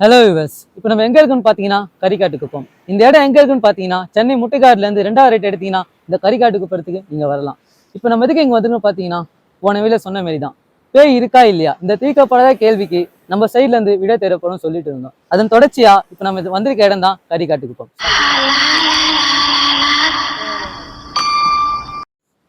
Hello viewers இப்போ நம்ம எங்க இருக்குன்னு பார்த்தீங்கன்னா கரிக்காட்டு குப்பம் இந்த இடம் எங்க இருக்குன்னு பார்த்தீங்கன்னா சென்னை முட்டைக்காடுல இருந்து ரெண்டாவது ரேட் எடுத்தீங்கன்னா இந்த கரிக்காட்டுக்கு குப்பத்துக்கு நீங்கள் வரலாம். இப்போ நம்ம எதுக்கு இங்க வந்துருன்னு பார்த்தீங்கன்னா போன வேலை சொன்ன மாதிரி தான் பேய் இருக்கா இல்லையா? இந்த தீர்க்கப்படாத கேள்விக்கு நம்ம சைட்லேருந்து விட தேடப்படும் சொல்லிட்டு இருந்தோம். அதன் தொடர்ச்சியா இப்போ நம்ம வந்திருக்க இடம் தான் கரிக்காட்டு குப்பம்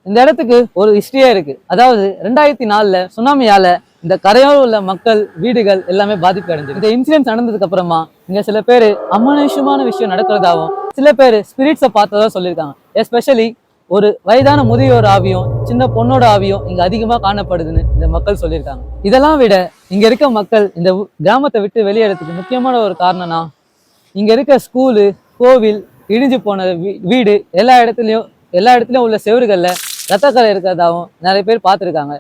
இந்த இடத்துக்கு ஒரு ஹிஸ்டரியே இருக்கு. அதாவது ரெண்டாயிரத்தி நாலில் சுனாமியால இந்த கரையோர உள்ள மக்கள் வீடுகள் எல்லாமே பாதிப்பு அடைஞ்சது இந்த இன்சிடென்ட் நடந்ததுக்கு அப்புறமா இங்க சில பேர் அமானுஷ்யமான விஷயம் நடக்கிறதாகவும் சில பேர் ஸ்பிரிட்ஸை பார்த்ததா சொல்லியிருக்காங்க. எஸ்பெஷலி ஒரு வயதான முதியோர் ஆவியும் சின்ன பொண்ணோட ஆவியும் இங்க அதிகமா காணப்படுதுன்னு இந்த மக்கள் சொல்லியிருக்காங்க. இதெல்லாம் விட இங்க இருக்க மக்கள் இந்த கிராமத்தை விட்டு வெளியேறதுக்கு முக்கியமான ஒரு காரணம்னா இங்க இருக்க ஸ்கூலு கோவில் இடிஞ்சு போன வீ- வீடு எல்லா இடத்துலையும் எல்லா இடத்துலையும் உள்ள செவறுகள்ல ரத்தக்கரை இருக்கிறதாகவும் நிறைய பேர் பார்த்துருக்காங்க.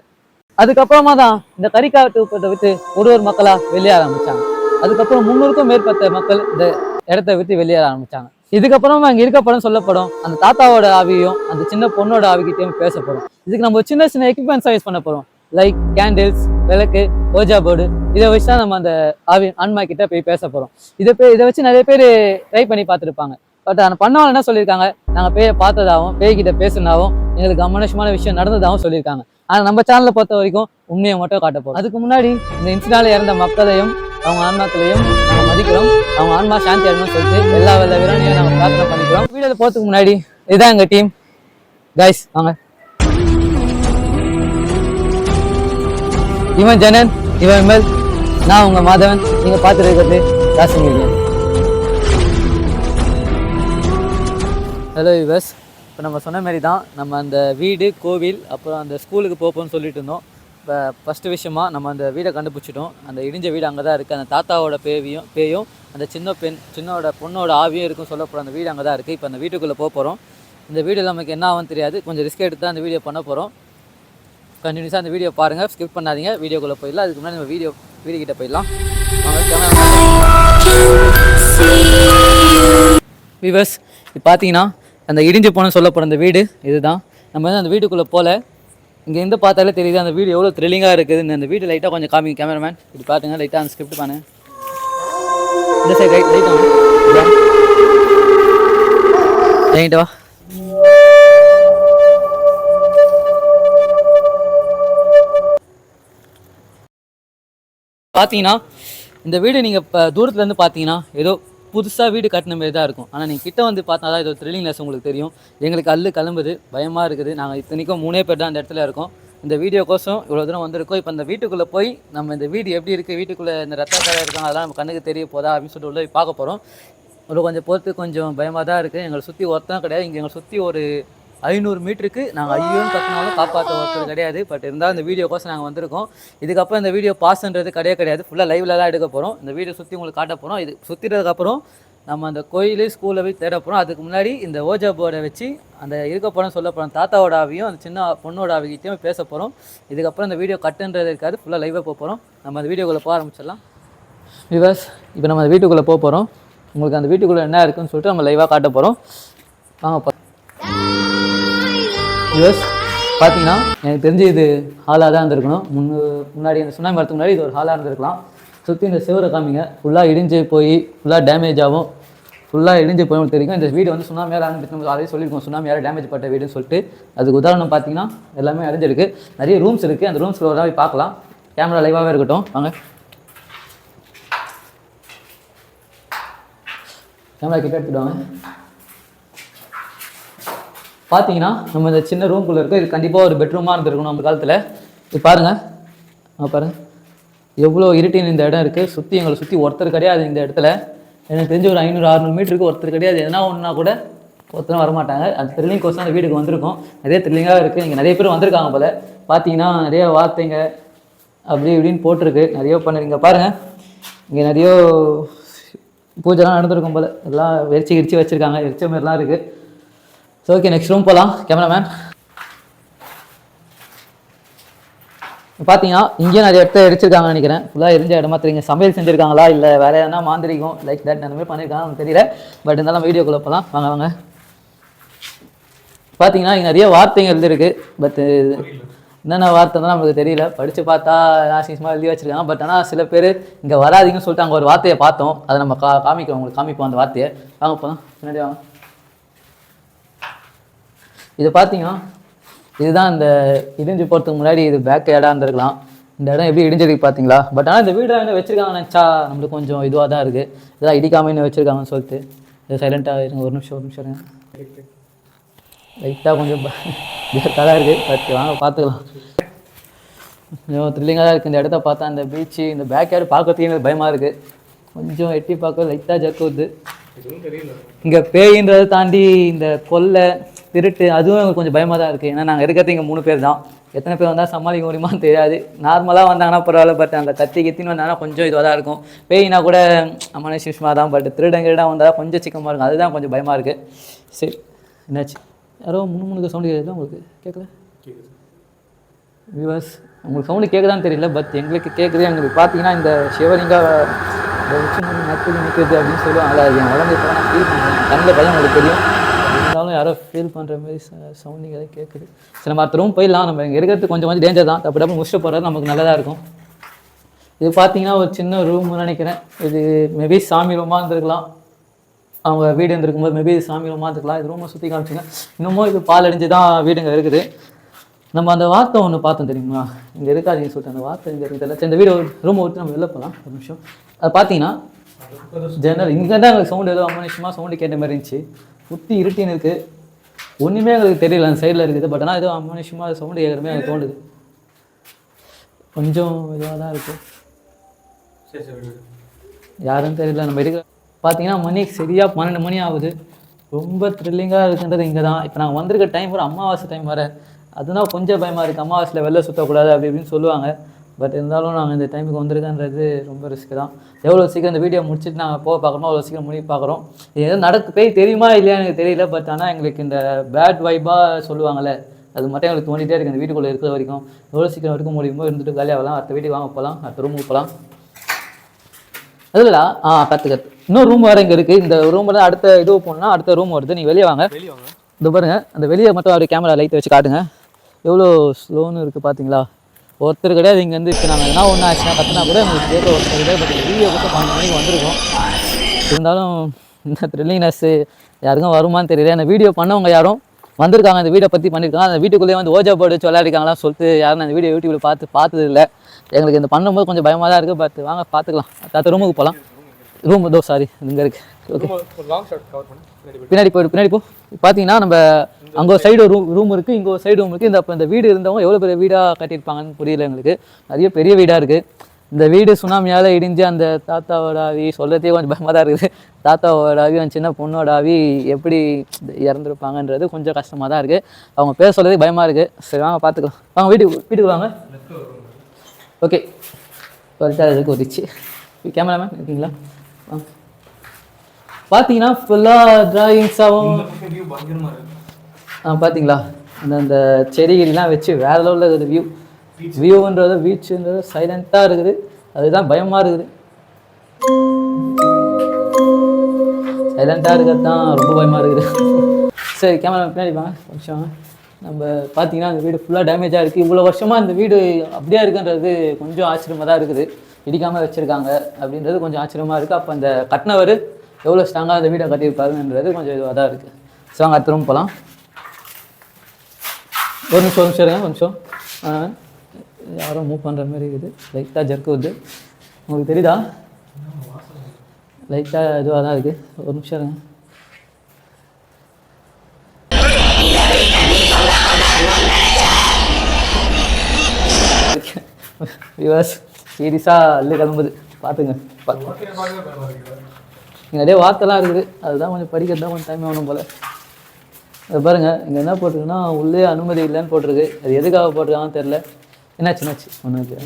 அதுக்கப்புறமா தான் இந்த கரிக்காட்டு விட்டு ஒரு ஒரு மக்களா வெளியேற ஆரம்பிச்சாங்க. அதுக்கப்புறம் முன்னூறுக்கும் மேற்பட்ட மக்கள் இந்த இடத்த விட்டு வெளியேற ஆரம்பிச்சாங்க. இதுக்கப்புறமா அங்க இருக்கப்படும் சொல்லப்படும் அந்த தாத்தாவோட ஆவியும் அந்த சின்ன பொண்ணோட ஆவிக்கிட்டையும் பேசப்படும். இதுக்கு நம்ம சின்ன சின்ன எக்யூப்மெண்ட்ஸ் யூஸ் பண்ண போறோம். லைக் கேண்டில்ஸ் விளக்கு ஓஜா போர்டு இதை வச்சு தான் நம்ம அந்த ஆவி ஆன்மா கிட்ட போய் பேச போறோம். இதை போய் இதை வச்சு நிறைய பேர் ட்ரை பண்ணி பார்த்துருப்பாங்க. பட் அந்த பண்ணவங்க என்ன சொல்லியிருக்காங்க? நாங்கள் பேயை பார்த்ததாகவும் பேய்கிட்ட பேசுனாவும் எங்களுக்கு அமனுஷமான விஷயம் நடந்ததாகவும் சொல்லியிருக்காங்க. ஆனால் நம்ம சேனலை பொறுத்த வரைக்கும் உண்மையை மட்டும் காட்ட போகிறோம் அதுக்கு முன்னாடி இந்த இன்சிடால இறந்த மக்களையும் அவங்க ஆன்மாக்களையும் நாங்கள் மதிக்கிறோம். அவங்க ஆன்மா சாந்தி அடையணும்னு சொல்லிட்டு எல்லா வித விரணையும் நாங்கள் பிரார்த்தனை பண்ணிக்கிறோம். வீடியோவில் போகிறதுக்கு முன்னாடி இதுதான் எங்கள் டீம் கைஸ் வாங்க. இவன் ஜனன் இவன் மேல். நான் உங்கள் மாதவன். நீங்கள் பார்த்துட்டு இருக்கிறது ராசிங்க ஹலோ யுவஸ் இப்போ நம்ம சொன்ன மாதிரி தான் நம்ம அந்த வீடு கோவில் அப்புறம் அந்த ஸ்கூலுக்கு போப்போம்னு சொல்லிட்டு இருந்தோம். இப்போ ஃபஸ்ட்டு விஷயமா நம்ம அந்த வீடை கண்டுபிடிச்சிட்டோம். அந்த இடிஞ்ச வீடு அங்கே தான் இருக்குது அந்த தாத்தாவோட பேவியும் பேயும் அந்த சின்ன பெண் சின்னோட பொண்ணோட ஆவியும் இருக்கும் சொல்லப்போகிற அந்த வீடு அங்கே தான் இருக்குது இப்போ அந்த வீட்டுக்குள்ளே போக போகிறோம் இந்த வீடு நமக்கு என்ன ஆகும் தெரியாது. கொஞ்சம் ரிஸ்க் எடுத்து தான் அந்த வீடியோ பண்ண போகிறோம் கண்டினியூஸாக அந்த வீடியோ பாருங்கள் ஸ்கிப் பண்ணாதீங்க. வீடியோக்குள்ளே போயிடலாம். அதுக்கு முன்னாடி நம்ம வீடியோ வீடு கிட்ட போயிடலாம் விவஸ் இப்போ பார்த்தீங்கன்னா அந்த இடிஞ்சு போன சொல்லப்படுற அந்த வீடு இதுதான். நம்ம வந்து அந்த வீட்டுக்குள்ளே போல இங்கே இருந்து பார்த்தாலே தெரியுது அந்த வீடு எவ்வளோ த்ரில்லிங்காக இருக்குதுன்னு. அந்த வீடு லைட்டாக கொஞ்சம் காமிங்க கேமராமேன் இப்படி பார்த்துங்க லைட்டாக அந்த ஸ்கிரிப்ட் பண்ணு இந்த வா. பார்த்தீங்கன்னா இந்த வீடு நீங்கள் இப்போ தூரத்துலேருந்து பார்த்தீங்கன்னா ஏதோ புதுசாக வீடு கட்டின மாதிரி தான் இருக்கும். ஆனால் நீங்கள் கிட்ட வந்து பார்த்தா தான் இது ஒரு த்ரில்லிங்னஸ் உங்களுக்கு தெரியும். எங்களுக்கு அல்லு கிளம்புது பயமாக இருக்குது. நாங்கள் இத்தனைக்கும் மூணே பேர் தான் அந்த இடத்துல இருக்கோம். இந்த வீடியோக்கோசம் இவ்வளோ தூரம் வந்திருக்கோம். இப்போ இந்த வீட்டுக்குள்ளே போய் நம்ம இந்த வீடு எப்படி இருக்குது வீட்டுக்குள்ளே இந்த ரத்த இருக்காங்க அதெல்லாம் நம்ம கண்ணுக்கு தெரிய போதா அப்படின்னு சொல்லிட்டு உள்ள போய் பார்க்க போகிறோம் ஒரு கொஞ்சம் பொறுத்து கொஞ்சம் பயமாக தான் இருக்குது எங்களை சுற்றி ஒருத்தம் கிடையாது. இங்கே எங்களை சுற்றி ஒரு ஐநூறு மீட்டருக்கு நாங்கள் ஐயோன்னு கத்தினாலும் காப்பாற்ற ஒருத்தர் கிடையாது. பட் இருந்தால் இந்த வீடியோக்கோசம் நாங்கள் வந்திருக்கோம். இதுக்கப்புறம் இந்த வீடியோ பாஸ்ன்றது கிடையாது. கிடையாது ஃபுல்லாக லைவில் தான் எடுக்க போகிறோம் இந்த வீடியோ சுற்றி உங்களுக்கு காட்ட போகிறோம் இது சுற்றினதுக்கப்புறம் நம்ம அந்த கோயில் ஸ்கூலில் போய் தேட போகிறோம் அதுக்கு முன்னாடி இந்த ஓஜா போர்டை வச்சு அந்த இருக்க போகிறோம் சொல்ல போகிறோம் தாத்தாவோட ஆவியும் அந்த சின்ன பொண்ணோட ஆவிகிட்டையும் பேச போகிறோம் இதுக்கப்புறம் இந்த வீடியோ கட்டுன்றது இருக்காது. ஃபுல்லாக லைவாக போக போகிறோம் நம்ம அந்த வீடியோக்குள்ளே போக ஆரம்பிச்சிடலாம். விவாஸ் இப்போ நம்ம அந்த வீட்டுக்குள்ளே போக போகிறோம் உங்களுக்கு அந்த வீட்டுக்குள்ளே என்ன இருக்குன்னு சொல்லிட்டு நம்ம லைவாக காட்ட போகிறோம் வாங்க யூஎஸ் பார்த்தீங்கன்னா எனக்கு தெரிஞ்சு இது ஹாலாக தான் இருந்திருக்கணும். முன்னு முன்னாடி அந்த சுனாமி வரதுக்கு முன்னாடி இது ஒரு ஹாலாக இருந்திருக்கலாம். சுற்றி இந்த சிவரை காமிங்க. ஃபுல்லாக இடிஞ்சு போய் ஃபுல்லாக டேமேஜ் ஆகும். ஃபுல்லாக இடிஞ்சு போய் தெரியும். இந்த வீடு வந்து சுனாமியால் ஆரம்பிச்சு நம்ம ஆல்ரெடி சொல்லியிருக்கோம். சுனாமியால் டேமேஜ் பட்ட வீடுன்னு சொல்லிட்டு. அதுக்கு உதாரணம் பார்த்தீங்கன்னா எல்லாமே அடைஞ்சிருக்கு நிறைய ரூம்ஸ் இருக்குது அந்த ரூம்ஸில் ஒரு போய் பார்க்கலாம். கேமரா லைவாகவே இருக்கட்டும். வாங்க. கேமரா கிட்ட எடுத்துடுவாங்க பார்த்தீங்கன்னா நம்ம இந்த சின்ன ரூம்குள்ளே இருக்கோம் இது கண்டிப்பாக ஒரு பெட்ரூமாக இருந்திருக்கணும் நம்ம காலத்தில். இது பாருங்கள் ஆ பாருங்கள் எவ்வளோ இருட்டின் இந்த இடம் இருக்குது சுற்றி எங்களை சுற்றி ஒருத்தர் கிடையாது இந்த இடத்துல. எனக்கு தெரிஞ்ச ஒரு ஐநூறு அறுநூறு மீட்டருக்கு ஒருத்தர் கிடையாது. எதனா ஒன்றா கூட ஒருத்தரும் வரமாட்டாங்க. அந்த த்ரில்லிங் கோர்ஸ் அந்த வீட்டுக்கு வந்திருக்கோம். நிறைய த்ரில்லிங்காக இருக்குது இங்கே நிறைய பேர் வந்திருக்காங்க போல். பார்த்தீங்கன்னா நிறைய வார்த்தைங்க. அப்படி இப்படின்னு போட்டிருக்கு. நிறைய பண்ணிருங்க பாருங்கள் இங்கே நிறைய பூஜைலாம் நடந்திருக்கும் போல். எல்லாம் வெறிச்சு கிரிச்சு வச்சுருக்காங்க. எரிச்ச மாதிரிலாம் இருக்குது ஸோ ஓகே நெக்ஸ்ட் ரூம் போகலாம் கேமராமேன் பார்த்தீங்கன்னா இங்கேயும் நிறைய இடத்த எரிச்சிருக்காங்கன்னு நினைக்கிறேன். ஃபுல்லாக எரிஞ்ச இடமா தெரியுங்க. சமையல் செஞ்சுருக்காங்களா? இல்லை வேற எதனா மாந்திரிக்கும் லைக் தட் அந்த மாதிரி பண்ணியிருக்காங்க நமக்கு தெரியல. பட் இருந்தாலும் வீடியோக்குள்ளே போகலாம் வாங்க வாங்க. பார்த்தீங்கன்னா இங்கே நிறைய வார்த்தைங்க எழுதிருக்கு பட் என்னென்ன வார்த்தை தான் நமக்கு தெரியல. படித்து பார்த்தா ஆசிங்கமாக எழுதி வச்சிருக்காங்க. பட் ஆனால் சில பேர் இங்கே வராதீங்கன்னு சொல்லிட்டு அங்கே ஒரு வார்த்தையை பார்த்தோம். அதை நம்ம கா காமிக்கிறோம். உங்களுக்கு காமிப்போம் அந்த வார்த்தையை. வாங்க போகலாம் பின்னாடி வாங்க. இது பார்த்தீங்கன்னா இதுதான் இந்த இடிஞ்சு போகிறதுக்கு முன்னாடி இது பேக் இடம் இருந்திருக்கலாம். இந்த இடம் எப்படி இடிஞ்சிருக்கு பார்த்தீங்களா பட் ஆனால் இந்த வீடு என்ன வச்சிருக்காங்கன்னு நினச்சா நம்மளுக்கு கொஞ்சம் இதுவாக தான் இருக்குது இதெல்லாம் இடிக்காமல் இன்னும் வச்சிருக்காங்கன்னு சொல்லிட்டு இது சைலண்ட்டாக இருங்க ஒரு நிமிஷம் ஒரு நிமிஷம் இருங்க. லைட்டாக கொஞ்சம் தான் இருக்குது பட் வாங்க பார்த்துக்கலாம் கொஞ்சம் த்ரில்லிங்காக தான் இருக்குது இந்த இடத்த பார்த்தா இந்த பீச்சு இந்த பேக் யார்டு பார்க்கறதுக்கு எனக்கு பயமாக இருக்குது கொஞ்சம் எட்டி பார்க்க லைட்டாக ஜக்குது இங்கே பேயின்றதை தாண்டி இந்த கொல்லை திருட்டு அதுவும் எங்களுக்கு கொஞ்சம் பயமாக தான் இருக்குது ஏன்னா நாங்கள் இருக்கிறது இங்கே மூணு பேர் தான். எத்தனை பேர் வந்தால் சமாளிக்க முடியுமான்னு தெரியாது. நார்மலாக வந்தாங்கன்னா பரவாயில்ல பட் அந்த கத்தி கித்தின்னு வந்தாங்கன்னா கொஞ்சம் இதுவாக தான் இருக்கும். பேயினா கூட அம்மனை சிஷ்மா தான் பட் திருடன் வந்தால் கொஞ்சம் சிக்கமாக இருக்கும். அதுதான் கொஞ்சம் பயமாக இருக்குது சரி என்னாச்சு? யாரோ மூணு மூணுக்கு சவுண்டு கேட்குதா உங்களுக்கு? கேட்கல வியூவர்ஸ் உங்களுக்கு சவுண்டு கேட்குதான்னு தெரியல பட் எங்களுக்கு கேட்குது எங்களுக்கு பார்த்தீங்கன்னா இந்த சிவலிங்கா இந்த நிற்கிறது அப்படின்னு சொல்லுவாங்க அது என் உடம்பு இப்போ நான் ஃபீல் பண்ணுறேன் கண்ணில் பயம் உங்களுக்கு தெரியும். யாரோ ஃபீல் பண்ணுற மாதிரி சவுண்டிங் எதாவது கேட்குது சரி நம்ம அடுத்த ரூம் போயிடலாம். நம்ம இங்கே இருக்கிறது கொஞ்சம் கொஞ்சம் டேஞ்சர் தான். தப்பு டப்பு முடிச்சுட்டு போகிறது நமக்கு நல்லதாக இருக்கும். இது பார்த்தீங்கன்னா ஒரு சின்ன ரூம்னு நினைக்கிறேன். இது மேபி சாமி ரூமாக இருந்திருக்கலாம். அவங்க வீடு இருந்திருக்கும் போது மேபி சாமி ரூமாக இருந்துக்கலாம் இது ரூமை சுற்றி காமிச்சுங்க. இன்னமும் இது பால் அடிஞ்சு தான் வீடுங்க இருக்குது. நம்ம அந்த வார்த்தை ஒன்று பார்த்தோம் தெரியுமா? இங்கே இருக்காதீங்கன்னு சொல்லிட்டு அந்த வார்த்தை இங்கே இருக்குது. தெரியல. சரி, இந்த வீடு ரூமை விட்டு நம்ம வெளில போகலாம் ஒரு நிமிஷம். அது பார்த்தீங்கன்னா ஜெனரல் இங்கே தான் எங்களுக்கு சவுண்டு ஏதோ அம்மனிஷமாக சவுண்டு கேட்ட மாதிரி இருந்துச்சு. சுற்றி இருட்டின்னு இருக்குது ஒன்றுமே எங்களுக்கு தெரியல அந்த சைடில் இருக்குது. பட் ஆனால் ஏதோ அம்மனிஷமாக சவுண்டு கேட்குற மாதிரி எனக்கு தோணுது. கொஞ்சம் இதுவாக தான் இருக்குது யாருன்னு தெரியல. நம்ம இருக்கிற பார்த்தீங்கன்னா மணி சரியாக பன்னெண்டு மணி ஆகுது. ரொம்ப த்ரில்லிங்காக இருக்குன்றது இங்கே தான். இப்போ நாங்கள் வந்திருக்க டைம் ஒரு அமாவாசை டைம் வர. அதுதான் கொஞ்சம் பயமாக இருக்குது அமாவாசையில் வெளில சுற்றக்கூடாது அப்படி இப்படின்னு சொல்லுவாங்க. பட் இருந்தாலும் நாங்கள் இந்த டைமுக்கு வந்திருக்கன்றது ரொம்ப ரிஸ்க் தான். எவ்வளோ சீக்கிரம் இந்த வீடியோ முடிச்சுட்டு நாங்கள் போக பார்க்குறோமோ அவ்வளோ சீக்கிரம் முடிவு பார்க்குறோம். இது எதுவும் நடக்கு பேய் தெரியுமா இல்லையா எனக்கு தெரியல பட் ஆனால் எங்களுக்கு இந்த பேட் வைப்பாக சொல்லுவாங்கள்ல அது மட்டும் எங்களுக்கு தோண்டிகிட்டே இருக்குது இந்த வீட்டுக்குள்ளே இருக்கிற வரைக்கும் எவ்வளோ சீக்கிரம் வரைக்கும் முடியுமோ இருந்துட்டு காலியாகலாம் அடுத்த வீட்டுக்கு வாங்க போகலாம் அடுத்த ரூமுக்கு போகலாம் அதுலடா ஆ கற்று கற்று இன்னொரு ரூம் வேறு இங்கே இருக்குது இந்த ரூமில் அடுத்த இது போகணும்னா அடுத்த ரூம் வருது. நீ வெளியே வாங்க. இந்த பாருங்க. அந்த வெளியே மட்டும் அப்படியே கேமரா லைட் வச்சு காட்டுங்க. எவ்வளோ ஸ்லோன்னு இருக்குது பார்த்தீங்களா ஒருத்தர் கிடையாது. இங்கேருந்து இப்போ நாங்கள் எதனா ஒன்று ஆச்சுன்னா கத்துனா கூட எங்களுக்கு கேட்க ஒருத்தர் கிடையாது பட் வீடியோ கூட பன்னெண்டு மணிக்கு வந்திருக்கோம். இருந்தாலும் இந்த த்ரில்லிங்னஸ் யாருக்கும் வருமான்னு தெரியல. அந்த வீடியோ பண்ணவங்க யாரும் வந்திருக்காங்க. அந்த வீடியோ பற்றி பண்ணியிருக்காங்க அந்த வீட்டுக்குள்ளேயே வந்து ஓஜா போர்டு வச்சு சொல்லிட்டு யாரும் அந்த வீடியோ யூடியூப்ல பார்த்து பார்த்தது இல்லை எங்களுக்கு இந்த பண்ணும்போது கொஞ்சம் பயமாக தான் இருக்குது பட் வாங்க பார்த்துக்கலாம். அடுத்த ரூமுக்கு போகலாம் ரூம் தோ சாரி இங்கே இருக்குது ஓகே பின்னாடி போயிடு. பின்னாடி போ. பார்த்தீங்கன்னா நம்ம அங்கே ஒரு சைடு ரூம் ரூம் இருக்குது இங்கே ஒரு சைடு ரூம் இருக்குது இந்த அப்போ இந்த வீடு இருந்தவங்க எவ்வளோ பெரிய வீடாக கட்டியிருப்பாங்கன்னு புரியல எங்களுக்கு. நிறைய பெரிய வீடாக இருக்குது இந்த வீடு சுனாமியால் இடிஞ்சு அந்த தாத்தாவோட ஆவி சொல்கிறதே கொஞ்சம் பயமாக தான் இருக்குது. தாத்தாவோட ஆவி அந்த சின்ன பொண்ணோட ஆவி எப்படி இறந்துருப்பாங்கன்றது கொஞ்சம் கஷ்டமாக தான் இருக்குது அவங்க பேர் சொல்கிறதுக்கு பயமாக இருக்குது சரி வாங்க பார்த்துக்கலாம். வாங்க வீட்டுக்கு வீட்டுக்கு வாங்க. ஓகே சொல்லிட்டு அதுக்கு ஒதிச்சு கேமராமேன் இருக்கீங்களா? பார்த்தீங்கன்னா ஃபுல்லாக ட்ராயிங்ஸாகவும் பார்த்தீங்களா அந்த அந்த செடிகள்லாம் வச்சு வேற லெவலில் இருக்குது. வியூ வியூன்றது பீச்சுன்றது சைலண்ட்டாக இருக்குது. அதுதான் பயமாக இருக்குது. சைலண்ட்டாக இருக்கிறது தான் ரொம்ப பயமாக இருக்குது. சரி கேமரா பின்னாடி வாங்க கொஞ்சம் நம்ம பார்த்தீங்கன்னா அந்த வீடு ஃபுல்லாக டேமேஜாக இருக்குது இவ்வளோ வருஷமாக இந்த வீடு அப்படியே இருக்குன்றது கொஞ்சம் ஆச்சரியமாக தான் இருக்குது. இடிக்காமல் வச்சுருக்காங்க அப்படின்றது கொஞ்சம் ஆச்சரியமாக இருக்குது அப்போ அந்த கட்டினவர் எவ்வளோ ஸ்ட்ராங்காக அந்த வீடை கட்டியிருப்பாருன்றது கொஞ்சம் இதுவாக தான் இருக்குது ஸோ அங்கே அடுத்த ரூம் போகலாம் ஒரு நிமிஷம் ஒரு நிமிஷம் இருங்க ஒரு நிமிஷம். யாரோ மூவ் பண்ணுற மாதிரி இருக்குது. லைட்டாக ஜர்க்கு வருது. உங்களுக்கு தெரியுதா? லைட்டாக இதுவாக தான் இருக்குது ஒரு நிமிஷம் இருங்க. விவாஸ் சீரியஸாக அள்ளு கிளம்புது. பார்த்துங்க. பார்த்து. இங்கே நிறைய வார்த்தைலாம் இருக்குது. அதுதான் கொஞ்சம் படிக்கிறது தான் கொஞ்சம் டைம் ஆகணும் போல். அது பாருங்க இங்கே என்ன போட்டிருக்குன்னா உள்ளே அனுமதி இல்லைன்னு போட்டிருக்கு. அது எதுக்காக போட்டிருக்காங்கன்னு தெரில என்னாச்சு என்னாச்சு? ஒன்றும் இல்லை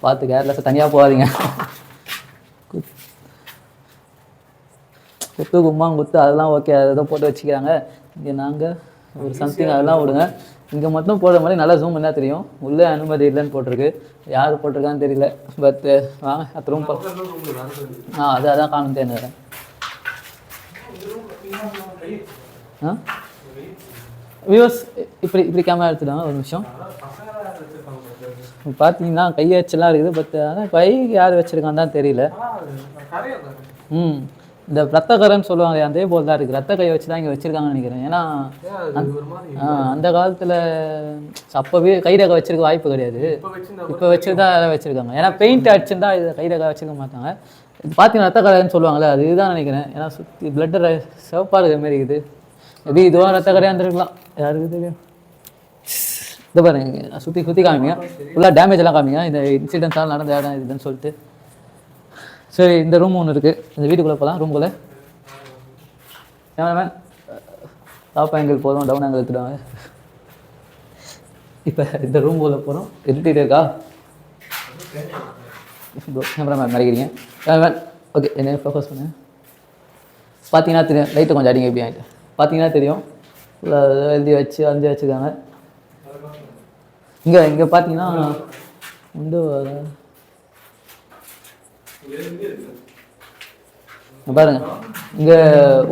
பார்த்து கேர்லெஸ்ஸாக தனியாக போகாதீங்க. குத்- குத்து கும்மாங் குத்து அதெல்லாம் ஓகே அதை போட்டு வச்சுக்கிறாங்க. இங்கே நாங்கள் ஒரு சம்திங் அதெல்லாம் விடுங்க. இங்கே மட்டும் போடுற மாதிரி நல்லா ஜூம் என்ன தெரியும்? உள்ளே அனுமதி இல்லைன்னு போட்டிருக்கு. யார் போட்டிருக்கான்னு தெரியல. பட் வாங்க அத்த ரூம் ஆ அது அதான் காணும் தேர்ந்தேன் ஆ? வியூவர்ஸ் இப்படி இப்படி கேமரா எடுத்துட்டாங்க ஒரு நிமிஷம். பார்த்தீங்கன்னா கை வச்சுலாம் இருக்குது பட் ஆனால் கை யார் வச்சுருக்கான்னு தான் தெரியல. ம். இந்த ரத்தகரன்னு சொல்லுவாங்க அதே போல் தான் இருக்குது ரத்த கை வச்சு தான் இங்கே வச்சுருக்காங்கன்னு நினைக்கிறேன். ஏன்னா அந்த காலத்தில் அப்போவே கை ரேகை வச்சிருக்க வாய்ப்பு கிடையாது. இப்போ வச்சு தான் அதை வச்சுருக்காங்க. ஏன்னா பெயிண்ட் அடிச்சிருந்தா இது கை வச்சுருக்க மாட்டாங்க. இது பார்த்தீங்கன்னா ரத்த கரைன்னு சொல்லுவாங்கல்ல அது இதுதான் நினைக்கிறேன். ஏன்னா சுற்றி பிளட்டு சிவப்பாக இருக்கிற மாதிரி இருக்குது. மேபி இதுவாக ரத்த கடையாக இருந்திருக்கலாம் யாருக்கு தெரியும் இது பாருங்க சுற்றி சுற்றி காமிங்க ஃபுல்லாக டேமேஜ் எல்லாம் காமிங்க இந்த இன்சிடென்ட்ஸ்லாம் நடந்த இடம் இதுன்னு சொல்லிட்டு சரி இந்த ரூம் ஒன்று இருக்குது இந்த வீட்டுக்குள்ளே போகலாம் ரூம்குள்ளே கேமராமேன் டாப் ஆங்கிள் போதும் டவுன் ஆங்கிள் எடுத்துடுவாங்க. இப்போ இந்த ரூம் உள்ள போகிறோம் இருட்டிட்டு இருக்கா? கேமராமேன் மறைக்கிறீங்க. கேமராமேன் ஓகே என்ன ஃபோக்கஸ் பண்ணுங்க. பார்த்தீங்கன்னா தெரியும் லைட்டை கொஞ்சம் அடிங்க எப்படி ஆகிட்டு பார்த்தீங்கன்னா தெரியும். எழுதி வச்சு அஞ்சு வச்சுருக்காங்க. இங்கே இங்கே பார்த்தீங்கன்னா உண்டு பாருங்க. இங்கே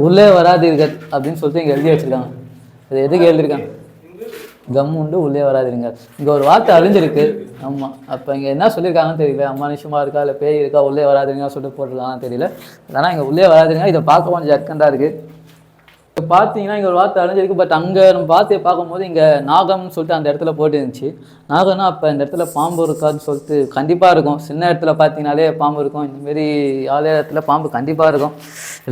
உள்ளே வராதீர்கள் அப்படின்னு சொல்லிட்டு இங்கே எழுதி வச்சிருக்காங்க. அது எதுக்கு எழுதியிருக்காங்க? கம் உண்டு உள்ளே வராதிருங்க இங்கே ஒரு வார்த்தை அழிஞ்சிருக்கு. அம்மா அப்போ இங்கே என்ன சொல்லியிருக்காங்கன்னு தெரியல. அம்மா நிஷமாக இருக்கா? இல்லை பேய் இருக்கா? உள்ளே வராதிருங்க சொல்லிட்டு போட்டிருக்காங்கன்னு தெரியல. ஆனால் இங்கே உள்ளே வராதிருங்க இதை பார்க்க கொஞ்சம் ஜக்கண்டாக இருக்குது பார்த்தீங்கன்னா இங்கே ஒரு வார்த்தை அழிஞ்சிருக்கு பட் அங்கே நம்ம வார்த்தையை பார்க்கும்போது இங்கே நாகம்னு சொல்லிட்டு அந்த இடத்துல போட்டு இருந்துச்சு நாகம்னா அப்போ இந்த இடத்துல பாம்பு இருக்காதுன்னு சொல்லிட்டு கண்டிப்பாக இருக்கும். சின்ன இடத்துல பார்த்தீங்கனாலே பாம்பு இருக்கும். இந்தமாரி ஆளே இடத்துல பாம்பு கண்டிப்பாக இருக்கும்.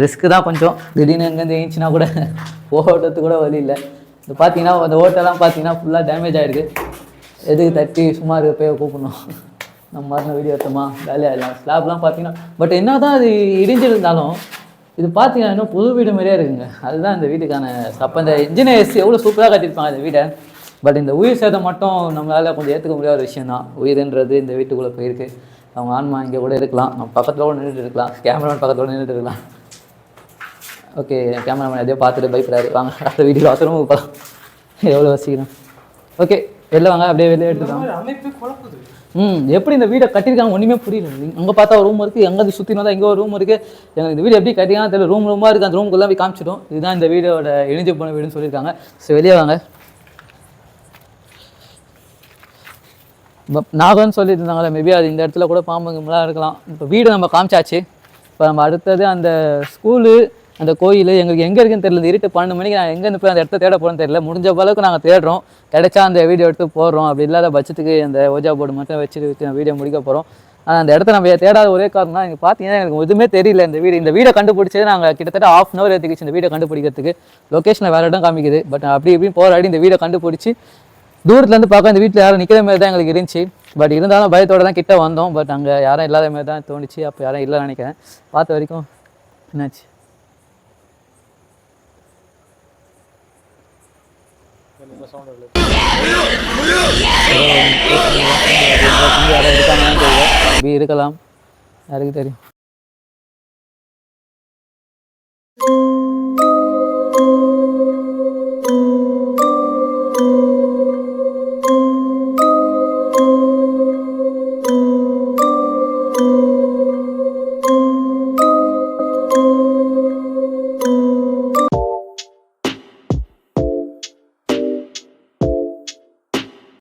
ரிஸ்க்கு தான் கொஞ்சம். திடீர்னு எங்கேருந்து ஏஞ்சினா கூட ஓட்டத்துக்கு கூட வழி இல்லை. இப்போ பார்த்தீங்கன்னா அந்த ஓட்டெல்லாம் பார்த்தீங்கன்னா ஃபுல்லாக டேமேஜ் ஆகிருக்கு எதுக்கு தட்டி சும்மா இருக்க போய் கூப்பிடணும்? நம்ம மாதிரி வீடியோ எடுத்தோமா? வேலையாகலாம் ஸ்லாப்லாம் பார்த்தீங்கன்னா பட் என்ன தான் அது இடிஞ்சிருந்தாலும் இது பார்த்தீங்கன்னா இன்னும் புது வீடு மாதிரியே இருக்குங்க. அதுதான் இந்த வீட்டுக்கான அப்போ இந்த இன்ஜினியர்ஸ் எவ்வளோ சூப்பராக கட்டியிருப்பாங்க இந்த வீடை. பட் இந்த உயிர் சேதம் மட்டும் நம்மளால் கொஞ்சம் ஏற்றுக்க முடியாத ஒரு விஷயம் தான் உயிர்ன்றது இந்த வீட்டுக்குள்ளே போயிருக்கு. அவங்க ஆன்மா இங்கே கூட இருக்கலாம். நம்ம பக்கத்தில் கூட நின்றுட்டு இருக்கலாம். கேமராமேன் பக்கத்தில் நின்றுட்டு இருக்கலாம். ஓகே கேமராமேன் எதையோ பார்த்துட்டு பயப்படாரு வாங்க அடுத்த வீடியோ அவசரமும் எவ்வளோ வசிக்கணும் ஓகே வெளில வாங்க. அப்படியே வெளியே எடுத்துக்கலாம். அமைப்பு ம் எப்படி இந்த வீடை கட்டியிருக்காங்க ஒன்றுமே புரியல. அங்கே பார்த்தா ஒரு ரூம் இருக்குது எங்கே சுற்றி தான் இங்கே ஒரு ரூம் இருக்குது எங்களுக்கு இந்த வீடு எப்படி கட்டியிருக்காங்க தெரியல. ரூம் ரூமாக இருக்குது அந்த ரூமுக்குள்ளே போய் காமிச்சிடும் இதுதான் இந்த வீடோட இணைஞ்சு போன வீடுன்னு சொல்லியிருக்காங்க. ஸோ வெளியே வாங்க. நாகம்னு சொல்லிட்டு இருந்தாங்களே மேபி அது இந்த இடத்துல கூட பாம்புங்களாம் இருக்கலாம். இப்போ வீடு நம்ம காமிச்சாச்சு. இப்போ நம்ம அடுத்தது அந்த ஸ்கூலு அந்த கோயில் எங்களுக்கு எங்கே இருக்குன்னு தெரியல. இந்த இருட்டு பன்னெண்டு மணிக்கு நான் எங்கேருந்து போய் அந்த இடத்த தேட போகிறோன்னு தெரியல. முடிஞ்ச அளவுக்கு நாங்கள் தேடுறோம். கிடைச்சா அந்த வீடியோ எடுத்து போடுறோம். அப்படி இல்லாத பட்சத்துக்கு அந்த ஓஜா போர்டு மட்டும் வச்சுட்டு வீடியோ முடிக்க போகிறோம் ஆனால் அந்த இடத்த நம்ம தேடாத ஒரே காரணம் தான் பார்த்தீங்கன்னா எனக்கு எதுவுமே தெரியல. இந்த வீடு இந்த வீடை கண்டுபிடிச்சது நாங்கள் கிட்டத்தட்ட ஆஃப் அன் அவர் எடுத்துக்கிச்சு இந்த வீடை கண்டுபிடிக்கிறதுக்கு. லொக்கேஷனில் வேறு இடம் காமிக்குது. பட் அப்படி இப்படின்னு போராடி இந்த வீடை கண்டுபிடிச்சி தூரத்துலேருந்து பார்க்க இந்த வீட்டில் யாரும் நிற்கிற மாதிரி தான் எங்களுக்கு இருந்துச்சு. பட் இருந்தாலும் பயத்தோட தான் கிட்டே வந்தோம். பட் அங்கே யாரும் இல்லாத மாதிரி தான் தோணுச்சு. அப்போ யாரும் இல்லைன்னு நினைக்கிறேன். பார்த்த வரைக்கும் என்னாச்சு யாரும் இருக்காங்கன்னு தெரியல. Maybe இருக்கலாம். யாருக்கு தெரியும்?